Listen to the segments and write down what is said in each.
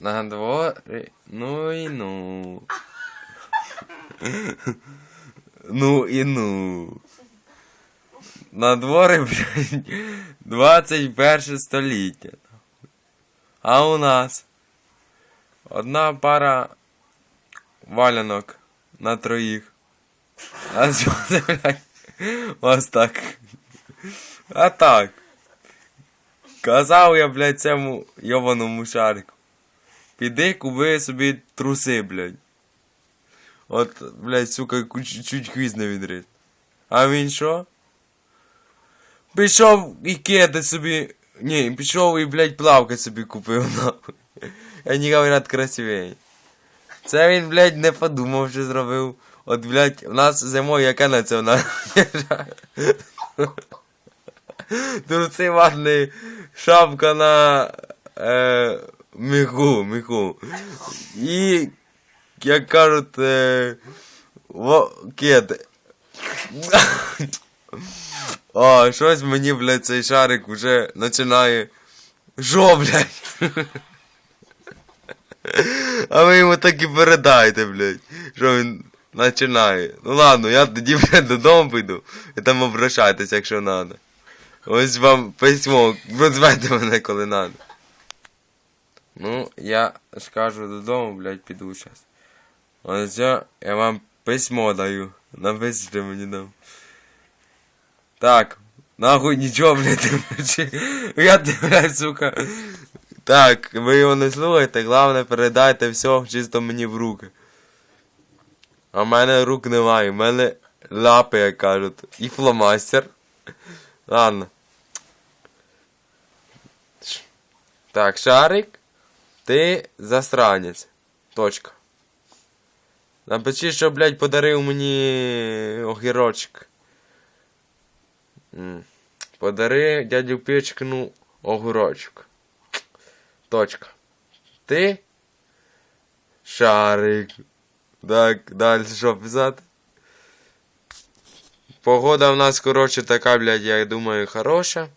На дворі, ну і ну. Ну і ну. На дворі, блядь, 21 століття. А у нас одна пара валянок на троїх. А що це, блядь? Ось так. А так. Казав я, блядь, цьому йованому шарику. Піди куби собі труси, блядь. От, блядь, сука, ку- чуть хвіст не відріз. А він що? Пішов і кеди собі. Ні, пішов і, блядь, плавки собі купив, нахуй. Они говорят красивее. Це він, блядь, не подумав, що зробив. От, блядь, у нас зимою яка національна Труси важний, шапка на е, міху, міху. І, як кажуть, е, во, кеди. О, щось мені, блядь, цей шарик уже починає. Жо, блядь? А ви йому так і передайте, блядь, що він починає. Ну ладно, я тоді, блядь, додому піду і там обращайтесь, якщо треба. Ось вам письмо, позвайте мене, коли треба. Ну, я ж кажу додому, блядь, піду зараз. Ось я, вам письмо даю. Напишіть мені там. Так, нахуй нічого, блядь, не. Я блядь, сука. Так, ви його не слухайте, головне передайте все чисто мені в руки. А в мене рук немає, в мене лапи, як кажуть, і фломастер. Ладно. Так, шарик, ти засранець. Точка. Напиши, що, блядь, подарив мені огірочок. Подари дядю Печкину огурочок. Точка. Ти? Шарик. Так, далі що писати? Погода в нас, коротше, така, блядь, я думаю, хороша.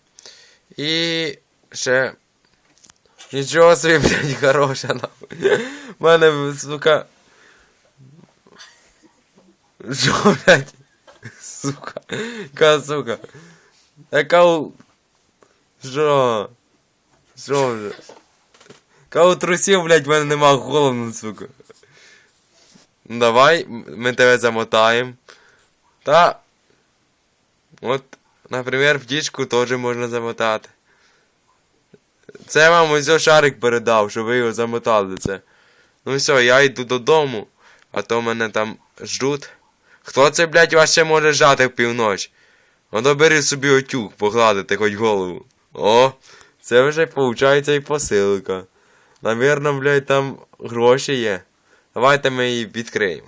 І ще. Нічого собі, блядь, хороша, нахуй. В мене, сука. Що, блядь? Сука. Яка сука. Яка у. Що? Що вже? Кого трусів, блядь, в мене нема голову, сука. Ну давай, ми тебе замотаємо. Та. От, наприклад, птічку теж можна замотати. Це вам ось шарик передав, щоб ви його замотали це. Ну все, я йду додому, а то мене там ждуть. Хто це, блядь, вас ще може жати в півночі? Ото бери собі отюг, погладити хоч голову. О, це вже виходить і посилка. Навірно, блядь, там гроші є. Давайте ми її відкриємо.